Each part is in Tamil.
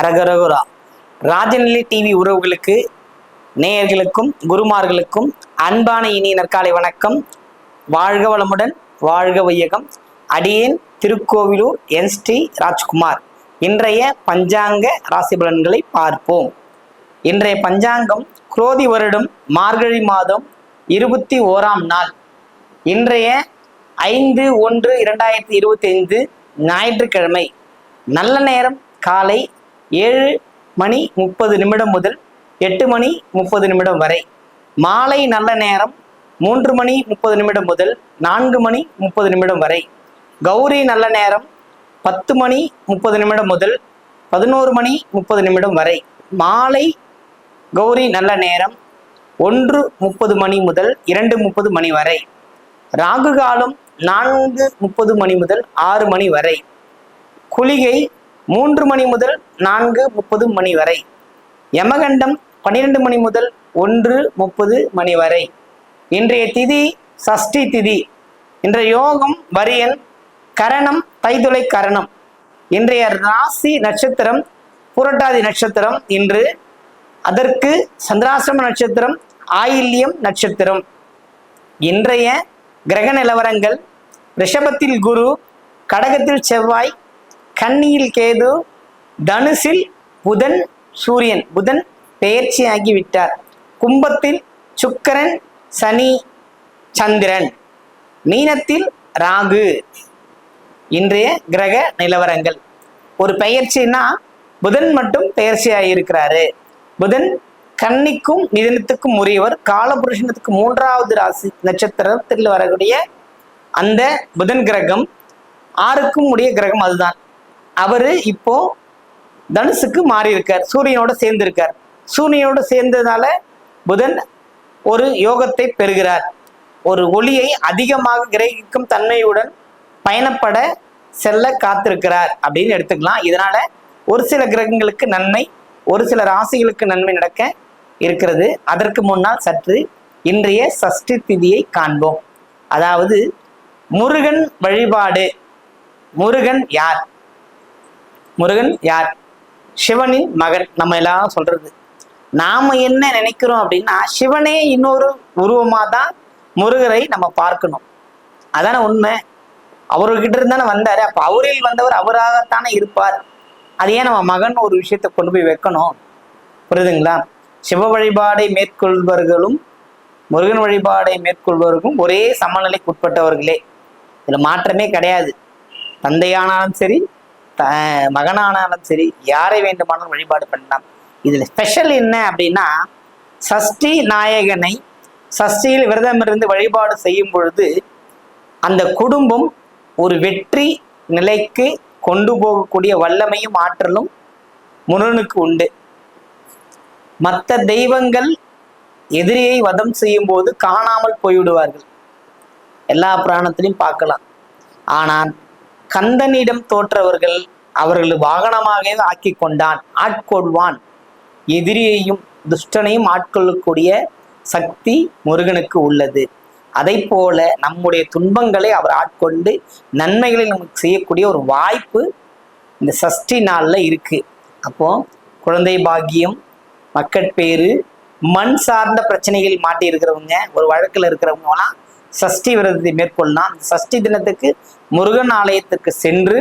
அரகரகுரா. ராஜநிலை டிவி உறவுகளுக்கு நேயர்களுக்கும் குருமார்களுக்கும் அன்பான இனிய நற்காலை வணக்கம். வாழ்க வளமுடன் வாழ்க வையகம். அடியேன் திருக்கோவிலூர் என். ஸ்ரீ ராஜ்குமார். இன்றைய பஞ்சாங்க ராசி பலன்களை பார்ப்போம். இன்றைய பஞ்சாங்கம் குரோதி வருடம் மார்கழி மாதம் இருபத்தி ஓராம் நாள். இன்றைய ஐந்து ஒன்று இரண்டாயிரத்தி இருபத்தி ஐந்து ஞாயிற்றுக்கிழமை. நல்ல நேரம் காலை ஏழு மணி முப்பது நிமிடம் முதல் எட்டு மணி முப்பது நிமிடம் வரை. மாலை நல்ல நேரம் மூன்று மணி முப்பது நிமிடம் முதல் நான்கு மணி முப்பது நிமிடம் வரை. கௌரி நல்ல நேரம் பத்து மணி முப்பது நிமிடம் முதல் பதினோரு மணி முப்பது நிமிடம் வரை. மாலை கௌரி நல்ல நேரம் ஒன்று முப்பது மணி முதல் இரண்டு முப்பது மணி வரை. ராகு காலம் நான்கு முப்பது மணி முதல் ஆறு மணி வரை. குளிகை மூன்று மணி முதல் நான்கு முப்பது மணி வரை. யமகண்டம் பன்னிரெண்டு மணி முதல் ஒன்று முப்பது மணி வரை. இன்றைய திதி சஷ்டி திதி. இன்றைய யோகம் வரியன் கரணம் தைதுளை கரணம். இன்றைய ராசி நட்சத்திரம் புரட்டாதி நட்சத்திரம் இன்று. அதற்கு சந்திராசிரம நட்சத்திரம் ஆயில்யம் நட்சத்திரம். இன்றைய கிரக நிலவரங்கள் ரிஷபத்தில் குரு கடகத்தில் செவ்வாய் கன்னியில் கேது தனுசில் புதன் சூரியன். புதன் பெயர்ச்சியாகி விட்டார். கும்பத்தில் சுக்கரன் சனி சந்திரன். மீனத்தில் ராகு. இன்றைய கிரக நிலவரங்கள். ஒரு பெயர்ச்சின்னா புதன் மட்டும் பெயர்ச்சியாக இருக்கிறாரு புதன் கன்னிக்கும் மிதனத்துக்கும் உரியவர். காலபுருஷனத்துக்கு மூன்றாவது ராசி நட்சத்திரத்தில் வரக்கூடிய அந்த புதன் கிரகம் ஆறுக்கும் உடைய கிரகம் அதுதான். அவரு இப்போ தனுசுக்கு மாறி இருக்கார் சூரியனோட சேர்ந்து இருக்கார் சூரியனோட சேர்ந்ததுனால புதன் ஒரு யோகத்தை பெறுகிறார். ஒரு ஒளியை அதிகமாக கிரகிக்கும் தன்மையுடன் பயணப்பட செல்ல காத்திருக்கிறார் அப்படின்னு எடுத்துக்கலாம். இதனால ஒரு சில கிரகங்களுக்கு நன்மை ஒரு சில ராசிகளுக்கு நன்மை நடக்க இருக்கிறது. அதற்கு முன்னால் சற்று இன்றைய சஷ்டி திதியை காண்போம். அதாவது முருகன் வழிபாடு. முருகன் யார்? முருகன் யார்? சிவனின் மகன். நம்ம எல்லாரும் சொல்றது. நாம என்ன நினைக்கிறோம் அப்படின்னா சிவனே இன்னொரு உருவமா தான் முருகரை நம்ம பார்க்கணும். அதானே உண்மை? அவர்கிட்ட இருந்தானே வந்தாரு. அப்ப அவரில் வந்தவர் அவராகத்தானே இருப்பார். அது ஏன் நம்ம மகன் ஒரு விஷயத்தை கொண்டு போய் வைக்கணும்? புரியுதுங்களா? சிவ வழிபாடை மேற்கொள்பவர்களும் முருகன் வழிபாடை மேற்கொள்பவர்களும் ஒரே சமநிலைக்கு உட்பட்டவர்களே. இதுல மாற்றமே கிடையாது. தந்தையானாலும் சரி த மகனானாலும் சரி யாரை வேண்டுமானாலும் வழிபாடு பண்ணலாம். இதுல ஸ்பெஷல் என்ன அப்படின்னா சஷ்டி நாயகனை சஷ்டியில் விரதம் இருந்து வழிபாடு செய்யும் பொழுது அந்த குடும்பம் ஒரு வெற்றி நிலைக்கு கொண்டு போகக்கூடிய வல்லமையும் ஆற்றலும் முருகனுக்கு உண்டு. மற்ற தெய்வங்கள் எதிரியை வதம் செய்யும் போது காணாமல் போய்விடுவார்கள். எல்லா புராணத்திலையும் பார்க்கலாம். ஆனால் கந்தனிடம் தோற்றவர்கள் அவர்கள் வாகனமாகவே ஆக்கி கொண்டான் ஆட்கொள்வான். எதிரியையும் துஷ்டனையும் ஆட்கொள்ளக்கூடிய சக்தி முருகனுக்கு உள்ளது. அதை போல நம்முடைய துன்பங்களை அவர் ஆட்கொண்டு நன்மைகளை நமக்கு செய்யக்கூடிய ஒரு வாய்ப்பு இந்த சஷ்டி நாளில் இருக்கு. அப்போ குழந்தை பாக்கியம் மக்கட்பேறு மண் சார்ந்த பிரச்சனைகள் மாட்டி இருக்கிறவங்க ஒரு வழக்கில் இருக்கிறவங்கலாம் சஷ்டி விரதத்தை மேற்கொள்ளலாம் சஷ்டி தினத்துக்கு முருகன் ஆலயத்துக்கு சென்று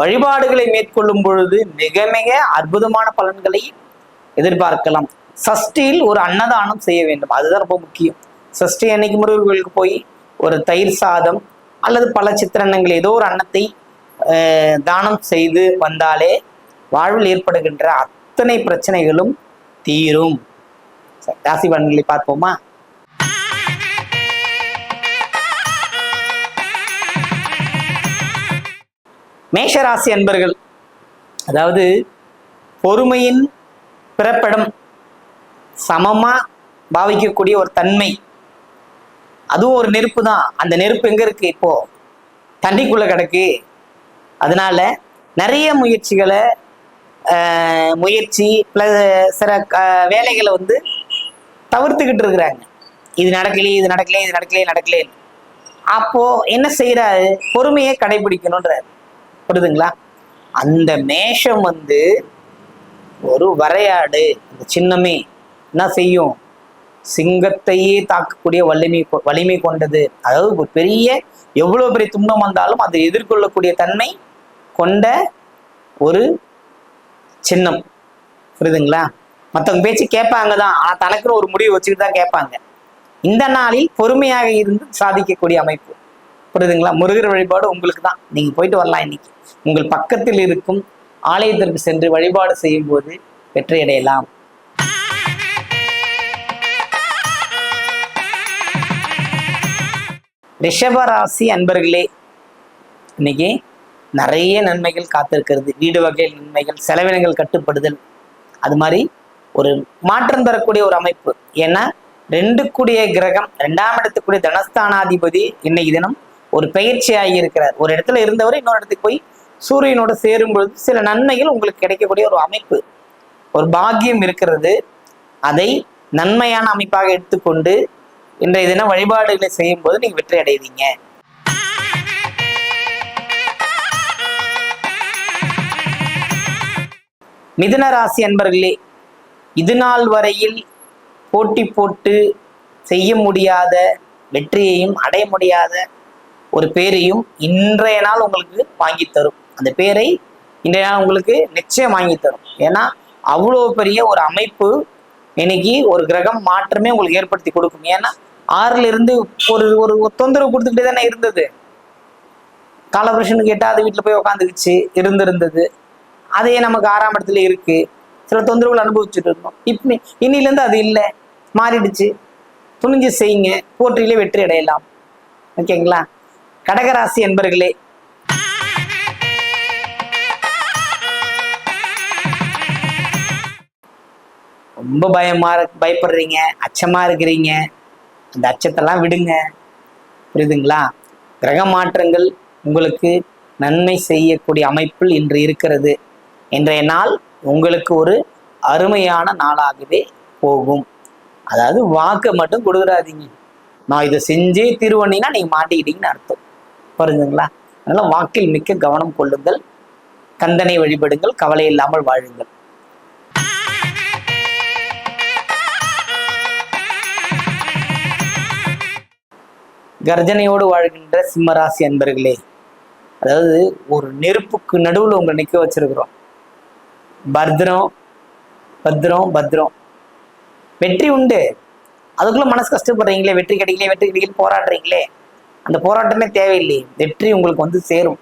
வழிபாடுகளை மேற்கொள்ளும் பொழுது மிக மிக அற்புதமான பலன்களை எதிர்பார்க்கலாம். சஷ்டியில் ஒரு அன்னதானம் செய்ய வேண்டும். அதுதான் ரொம்ப முக்கியம். சஷ்டி அன்னைக்கு முருகன் கோயிலுக்கு போய் ஒரு தயிர் சாதம் அல்லது பல சித்திரன்னங்கள் ஏதோ ஒரு அன்னத்தை தானம் செய்து வந்தாலே வாழ்வில் ஏற்படுகின்ற அத்தனை பிரச்சனைகளும் தீரும். ராசி பலன்களை பார்ப்போமா? மேஷராசி அன்பர்கள் அதாவது பொறுமையின் பிறப்பிடம் சமமா பாவிக்கக்கூடிய ஒரு தன்மை. அதுவும் ஒரு நெருப்பு தான் அந்த நெருப்பு எங்க இருக்கு? இப்போ தண்ணிக்குள்ள கிடக்கு. அதனால நிறைய முயற்சிகளை ஆஹ், முயற்சி ப்ளஸ் சில வேலைகளை வந்து தவிர்த்துக்கிட்டு இருக்கிறாங்க. இது நடக்கலையே இது நடக்கலையே இது நடக்கலையே நடக்கலையே அப்போ என்ன செய்யறாரு பொறுமையை கடைபிடிக்கணுன்றாரு புரியுதுங்களா அந்த மேஷம் வந்து ஒரு வரையாடு அந்த சின்னமே. என்ன செய்யும்? சிங்கத்தையே தாக்கக்கூடிய வலிமை கொ- வலிமை கொண்டது. அதாவது ஒரு பெரிய எவ்வளவு பெரிய துன்பம் வந்தாலும் அதை எதிர்கொள்ளக்கூடிய தன்மை கொண்ட ஒரு சின்னம். புரியுதுங்களா? மற்றவங்க பேச்சு கேட்பாங்க தான். ஆனால் தனக்குன்னு ஒரு முடிவு வச்சுக்கிட்டு தான் கேட்பாங்க. இந்த நாளில் பொறுமையாக இருந்து சாதிக்கக்கூடிய அமைப்பு. புரியுதுங்களா? முருகர் வழிபாடு உங்களுக்கு தான். நீங்க போயிட்டு வரலாம் இன்னைக்கு. உங்கள் பக்கத்தில் இருக்கும் ஆலயத்திற்கு சென்று வழிபாடு செய்யும் போது வெற்றியடையலாம் ரிஷபராசி அன்பர்களே இன்னைக்கு நிறைய நன்மைகள் காத்திருக்கிறது. வீடு வகை நன்மைகள் செலவினங்கள் கட்டுப்படுதல் அது மாதிரி ஒரு மாற்றம் தரக்கூடிய ஒரு அமைப்பு. ஏன்னா ரெண்டு கூடிய கிரகம் ரெண்டாம் இடத்துக்குரிய தனஸ்தானாதிபதி இன்னைக்கு தினம் ஒரு பயிற்சியாகி இருக்கிறார். ஒரு இடத்துல இருந்தவர் இன்னொரு இடத்துக்கு போய் சூரியனோட சேரும் பொழுது சில நன்மைகள் உங்களுக்கு கிடைக்கக்கூடிய ஒரு அமைப்பு ஒரு பாக்கியம் இருக்கிறது. அதை நன்மையான அமைப்பாக எடுத்துக்கொண்டு இன்றைய தினம் வழிபாடுகளை செய்யும் போது நீங்க வெற்றி அடைவீங்க. மிதுன ராசி அன்பர்களே இது நாள் வரையில் போட்டி போட்டு செய்ய முடியாத வெற்றியையும் அடைய முடியாத ஒரு பேரையும் இன்றைய நாள் உங்களுக்கு வாங்கி தரும். அந்த பேரை இன்றைய நாள் உங்களுக்கு நிச்சயம் வாங்கி தரும். ஏன்னா அவ்வளோ பெரிய ஒரு அமைப்பு இன்னைக்கு ஒரு கிரகம் மாற்றமே உங்களுக்கு ஏற்படுத்தி கொடுக்கும். ஏன்னா ஆறுல இருந்து ஒரு ஒரு தொந்தரவு கொடுத்துக்கிட்டே தானே இருந்தது. காலபுருஷன் கேட்டா அது வீட்டில் போய் உட்காந்துக்குச்சு இருந்திருந்தது. அதே நமக்கு ஆறாம் இடத்துல இருக்கு. சில தொந்தரவுகள் அனுபவிச்சுட்டு இருந்தோம். இப்ப இன்னிலேருந்து அது இல்லை. மாறிடுச்சு. துணிஞ்சு செய்யுங்க. போற்றியிலே வெற்றி அடையலாம். ஓகேங்களா? கடகராசி என்பர்களே. ரொம்ப பயமா பயப்படுறீங்க அச்சமா இருக்கிறீங்க. அந்த அச்சத்தெல்லாம் விடுங்க. புரியுதுங்களா? கிரக மாற்றங்கள் உங்களுக்கு நன்மை செய்யக்கூடிய அமைப்பில் இன்று இருக்கிறது. இன்றைய நாள் உங்களுக்கு ஒரு அருமையான நாளாகவே போகும். அதாவது வாக்கை மட்டும் கொடுக்குறாதீங்க நான் இதை செஞ்சே திருவண்ணினா நீங்கள் மாட்டிக்கிட்டீங்கன்னு அர்த்தம். புரிஞ்சுங்களா அதனால வாக்கில் மிக்க கவனம் கொள்ளுங்கள். கந்தனை வழிபடுங்கள் கவலை இல்லாமல் வாழுங்கள். கர்ஜனையோடு வாழ்கின்ற சிம்மராசி அன்பர்களே அதாவது ஒரு நெருப்புக்கு நடுவில் உங்களை நிற்க வச்சிருக்கிறோம். பத்ரம் பத்ரம் பத்ரம். வெற்றி உண்டு. அதுக்குள்ள மனசு கஷ்டப்படுறீங்களே வெற்றி கிடைக்கல வெற்றி கிடைக்கல போராடுறீங்களே. அந்த போராட்டமே தேவையில்லையே. வெற்றி உங்களுக்கு வந்து சேரும்.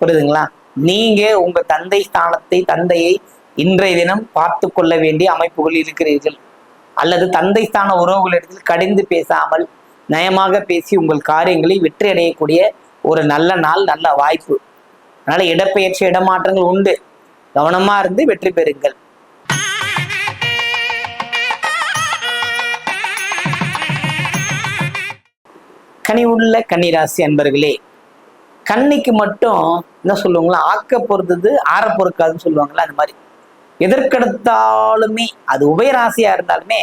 புரியுதுங்களா? நீங்க உங்க தந்தை ஸ்தானத்தை தந்தையை இன்றைய தினம் பார்த்து கொள்ள வேண்டிய அமைப்புகள் இருக்கிறீர்கள். அல்லது தந்தை ஸ்தான உறவுகளிடத்தில் கடிந்து பேசாமல் நயமாக பேசி உங்கள் காரியங்களை வெற்றி அடையக்கூடிய ஒரு நல்ல நாள் நல்ல வாய்ப்பு. அதனால இடப்பெயர்ச்சி இடமாற்றங்கள் உண்டு. கவனமா இருந்து வெற்றி பெறுங்கள். கனி உள்ள கன்னிராசி அன்பர்களே கன்னிக்கு மட்டும் என்ன சொல்லுவாங்களா? ஆக்க பொறுத்தது ஆற பொறுக்காதுன்னு சொல்லுவாங்களா அந்த மாதிரி. எதற்கெடுத்தாலுமே அது உபயராசியா இருந்தாலுமே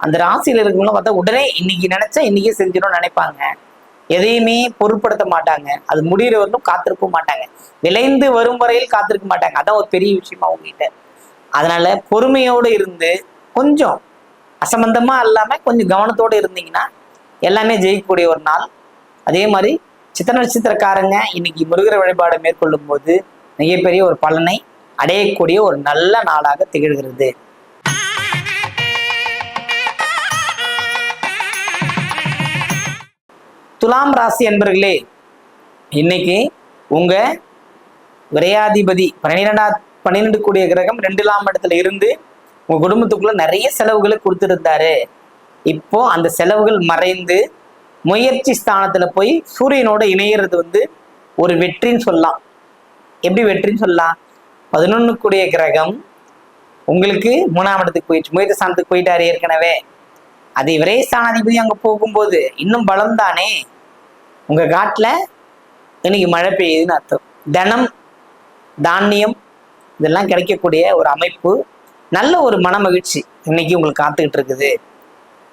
அந்த ராசியில் இருக்கவங்களும் பார்த்தா உடனே இன்னைக்கு நினைச்சா இன்னைக்கே செஞ்சிடணும்னு நினைப்பாங்க. எதையுமே பொருட்படுத்த மாட்டாங்க. அது முடிகிற வரைக்கும் காத்திருக்க மாட்டாங்க. விளைந்து வரும் வரையில் காத்திருக்க மாட்டாங்க. அதான் ஒரு பெரிய விஷயமா உங்ககிட்ட. அதனால பொறுமையோடு இருந்து கொஞ்சம் அசம்பந்தமா இல்லாம கொஞ்சம் கவனத்தோடு இருந்தீங்கன்னா எல்லாமே ஜெயிக்கக்கூடிய ஒரு நாள். அதே மாதிரி சித்திர நட்சத்திரக்காரங்க இன்னைக்கு முருகர் வழிபாடை மேற்கொள்ளும் போது மிகப்பெரிய ஒரு பலனை அடையக்கூடிய ஒரு நல்ல நாளாக திகழ்கிறது. துலாம் ராசி என்பர்களே இன்னைக்கு உங்க விரையாதிபதி பன்னிரெண்டா பன்னிரெண்டு கூடிய கிரகம் ரெண்டுலாம் இடத்துல இருந்து உங்க குடும்பத்துக்குள்ள நிறைய செலவுகளை கொடுத்துருந்தாரு. இப்போ அந்த செலவுகள் மறைந்து முயற்சி ஸ்தானத்துல போய் சூரியனோட இணையிறது வந்து ஒரு வெற்றின்னு சொல்லலாம். எப்படி வெற்றின்னு சொல்லலாம்? பதினொன்னு கூடிய கிரகம் உங்களுக்கு மூணாம் இடத்துக்கு போயிடுச்சு. முயற்சி ஸ்தானத்துக்கு போயிட்டாரு ஏற்கனவே. அது விரை ஸ்தானாதிபதி அங்க போகும்போது. இன்னும் பலம் தானே உங்க காட்டுல இன்னைக்கு மழை பெய்யுதுன்னு அர்த்தம். தனம் தானியம் இதெல்லாம் கிடைக்கக்கூடிய ஒரு அமைப்பு. நல்ல ஒரு மன மகிழ்ச்சி இன்னைக்கு உங்களுக்கு காத்துக்கிட்டு இருக்குது.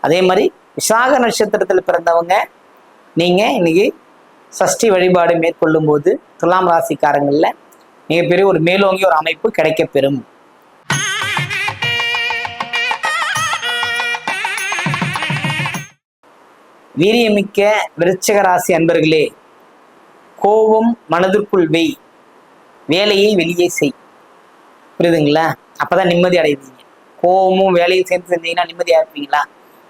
அதே மாதிரி விசாக நட்சத்திரத்தில் பிறந்தவங்க நீங்க இன்னைக்கு சஷ்டி வழிபாடு மேற்கொள்ளும் போது துலாம் ராசிக்காரங்களில் மிகப்பெரிய ஒரு மேலோங்கி ஒரு அமைப்பு கிடைக்கப்பெறும். வீரியமிக்க விருச்சக ராசி அன்பர்களே கோபம் மனதிற்குள் வெய் வேலையை வெளியே செய். புரியுதுங்களா? அப்பதான் நிம்மதி அடைவீங்க. கோபமும் வேலையும் சேர்ந்து செஞ்சீங்கன்னா நிம்மதியா இருப்பீங்களா?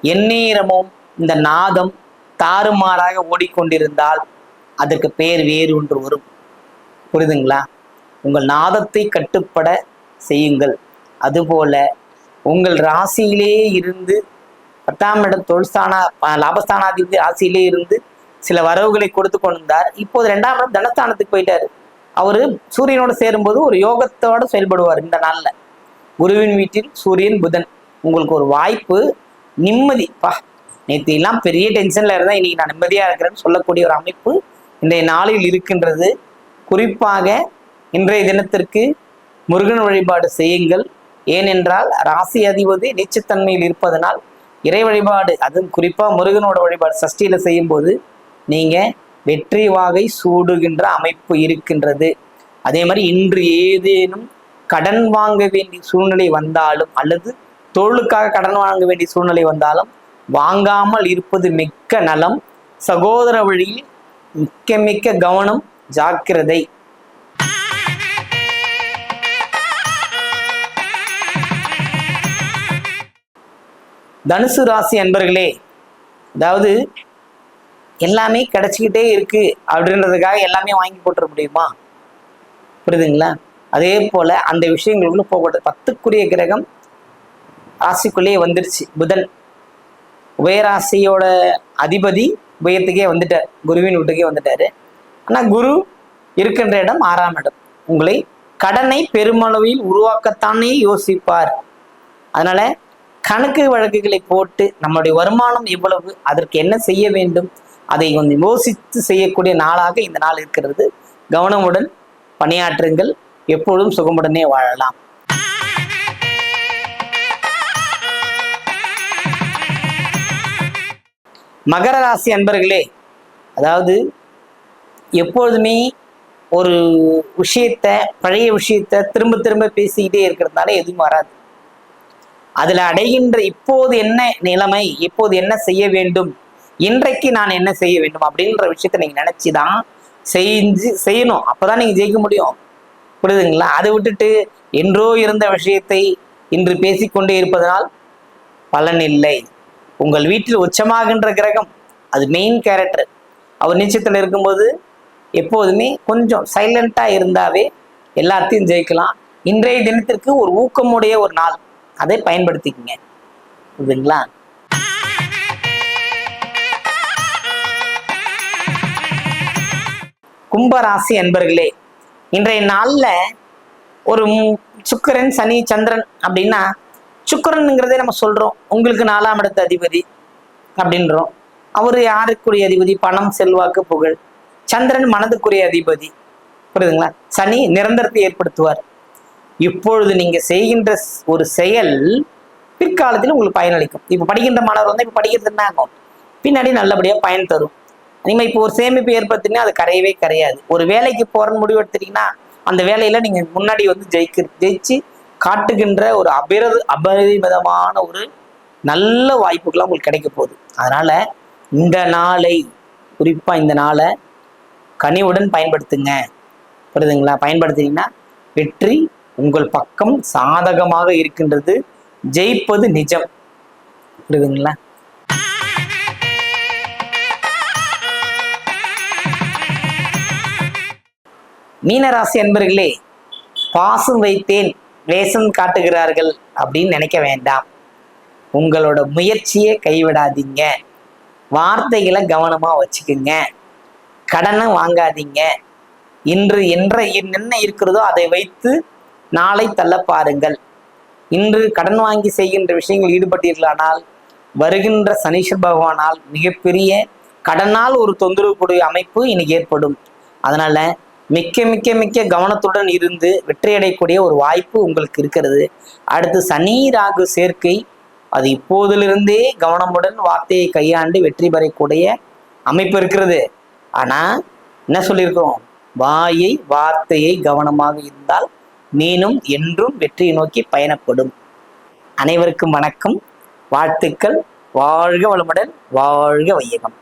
எந்நேரமும் இந்த நாதம் தாறுமாறாக ஓடிக்கொண்டிருந்தால் அதற்கு பெயர் வேறு ஒன்று வரும். புரியுதுங்களா உங்கள் நாதத்தை கட்டுப்பட செய்யுங்கள். அதுபோல உங்கள் ராசியிலே இருந்து பத்தாம் இடம் தொழில்ஸ்தான லாபஸ்தானாதிபதி ராசியிலே இருந்து சில வரவுகளை கொடுத்து கொண்டிருந்தார். இப்போது ரெண்டாம் இடம் தனஸ்தானத்துக்கு போயிட்டார். அவர் சூரியனோட சேரும்போது ஒரு யோகத்தோடு செயல்படுவார் இந்த நாளில். குருவின் வீட்டில் சூரியன் புதன். உங்களுக்கு ஒரு வாய்ப்பு நிம்மதி. பா நேற்று எல்லாம் பெரிய டென்ஷனில் இருந்தால் இன்னைக்கு நான் நிம்மதியாக இருக்கிறேன்னு சொல்லக்கூடிய ஒரு அமைப்பு இன்றைய நாளில் இருக்கின்றது. குறிப்பாக இன்றைய தினத்திற்கு முருகன் வழிபாடு செய்யுங்கள். ஏனென்றால் ராசி அதிபதி நீச்சத்தன்மையில் இருப்பதனால் இறை வழிபாடு அதுவும் குறிப்பாக முருகனோட வழிபாடு சஷ்டியில் செய்யும்போது நீங்கள் வெற்றி வாகை சூடுகின்ற அமைப்பு இருக்கின்றது. அதே மாதிரி இன்று ஏதேனும் கடன் வாங்க வேண்டிய சூழ்நிலை வந்தாலும் அல்லது தொழிலுக்காக கடன் வாங்க வேண்டிய சூழ்நிலை வந்தாலும் வாங்காமல் இருப்பது மிக்க நலம். சகோதர வழியில் மிக்க மிக்க கவனம் ஜாக்கிரதை. தனுசு ராசி அன்பர்களே அதாவது எல்லாமே கிடைச்சிக்கிட்டே இருக்கு அப்படின்றதுக்காக எல்லாமே வாங்கி போட்டுற முடியுமா? புரியுதுங்களா? அதே போல அந்த விஷயங்களுக்குள்ள போகக்கூடாது. பத்துக்குரிய கிரகம் ராசிக்குள்ளேயே வந்துருச்சு. புதன் உபயராசியோட அதிபதி உபயத்துக்கே வந்துட்டார். குருவின் வீட்டுக்கே வந்துட்டாரு. ஆனால் குரு இருக்கின்ற இடம் ஆறாம் இடம். உங்களை கடனை பெருமளவில் உருவாக்கத்தானே யோசிப்பார். அதனால கணக்கு வழக்குகளை போட்டு நம்மளுடைய வருமானம் எவ்வளவு அதற்கு என்ன செய்ய வேண்டும் அதை கொஞ்சம் யோசித்து செய்யக்கூடிய நாளாக இந்த நாள் இருக்கிறது. கவனமுடன் பணியாற்றுங்கள். எப்பொழுதும் சுகமுடனே வாழலாம். மகர ராசி அன்பர்களே அதாவது எப்பொழுதுமே ஒரு விஷயத்த பழைய விஷயத்த திரும்ப திரும்ப பேசிக்கிட்டே இருக்கிறதுனால எதுவும் வராது. அதில் அடைகின்ற இப்போது என்ன நிலைமை இப்போது என்ன செய்ய வேண்டும் இன்றைக்கு நான் என்ன செய்ய வேண்டும் அப்படின்ற விஷயத்த நினச்சி தான் செஞ்சு செய்யணும். அப்பதான் நீங்கள் ஜெயிக்க முடியும். புரியுதுங்களா? அதை விட்டுட்டு என்றோ இருந்த விஷயத்தை இன்று பேசிக்கொண்டே இருப்பதனால் பலன் இல்லை. உங்கள் வீட்டில் உச்சமாகின்ற கிரகம் அது மெயின் கேரக்டர் அவர் நீச்சத்தில் இருக்கும்போது எப்போதுமே கொஞ்சம் சைலண்ட்டாக இருந்தாவே எல்லாத்தையும் ஜெயிக்கலாம். இன்றைய தினத்திற்கு ஒரு ஊக்கமுடைய ஒரு நாள். அதை பயன்படுத்திக்கங்க. புரியுதுங்களா? கும்பராசி அன்பர்களே இன்றைய நாளில் ஒரு சுக்கரன் சுக்கிரன் சனி சந்திரன் அப்படின்னா சுக்கிரனுங்கிறதே நம்ம சொல்கிறோம் உங்களுக்கு நாலாம் இடத்து அதிபதி அப்படின்றோம். அவர் யாருக்குரிய அதிபதி? பணம் செல்வாக்கு புகழ். சந்திரன் மனதுக்குரிய அதிபதி. புரியுதுங்களா? சனி நிரந்தரத்தை ஏற்படுத்துவார். இப்பொழுது நீங்கள் செய்கின்ற ஒரு செயல் பிற்காலத்தில் உங்களுக்கு பயனளிக்கும். இப்போ படிக்கின்ற மாணவர் வந்து இப்போ படிக்கிறது என்ன ஆகும்? பின்னாடி நல்லபடியாக பயன் தரும். நீங்கள் இப்போ ஒரு சேமிப்பு ஏற்படுத்தினா அது கரையவே கரையாது. ஒரு வேலைக்கு போறன்னு முடிவு எடுத்துட்டீங்கன்னா அந்த வேலையில் நீங்கள் முன்னாடி வந்து ஜெயிக்க ஜெயிச்சு காட்டுகின்ற ஒரு அபிரது அபரிமிதமான ஒரு நல்ல வாய்ப்புகள்லாம் உங்களுக்கு கிடைக்க போகுது. அதனால இந்த நாளை குறிப்பாக இந்த நாளை கனிவுடன் பயன்படுத்துங்க. புரியுதுங்களா? பயன்படுத்தினீங்கன்னா வெற்றி உங்கள் பக்கம் சாதகமாக இருக்கின்றது. ஜெயிப்பது நிஜம். புரியுதுங்களா? மீனராசி அன்பர்களே பாசம் வைத்தேன். வேஷம் காட்டுகிறார்கள் அப்படின்னு நினைக்க வேண்டாம். உங்களோட முயற்சியை கைவிடாதீங்க. வார்த்தைகளை கவனமாக வச்சுக்குங்க. கடனை வாங்காதீங்க. இன்று என்ற என்ன இருக்கிறதோ அதை வைத்து நாளை தள்ள பாருங்கள். இன்று கடன் வாங்கி செய்கின்ற விஷயங்கள் ஈடுபட்டீர்களானால் வருகின்ற சனீஸ்வர் பகவானால் மிகப்பெரிய கடனால் ஒரு தொந்தரவு அமைப்பு இன்னைக்கு ஏற்படும். அதனால மிக்க மிக்க மிக்க கவனத்துடன் இருந்து வெற்றியடையக்கூடிய ஒரு வாய்ப்பு உங்களுக்கு இருக்கிறது. அடுத்து சனி ராகு சேர்க்கை அது இப்போதிலிருந்தே கவனமுடன் வார்த்தையை கையாண்டு வெற்றி பெறக்கூடிய அமைப்பு இருக்கிறது. ஆனா என்ன சொல்லியிருக்கிறோம்? வாயை வார்த்தையை கவனமாக இருந்தால் மீனும் என்றும் வெற்றியை நோக்கி பயணப்படும். அனைவருக்கும் வணக்கம். வாழ்த்துக்கள். வாழ்க வளமுடன் வாழ்க வையகம்.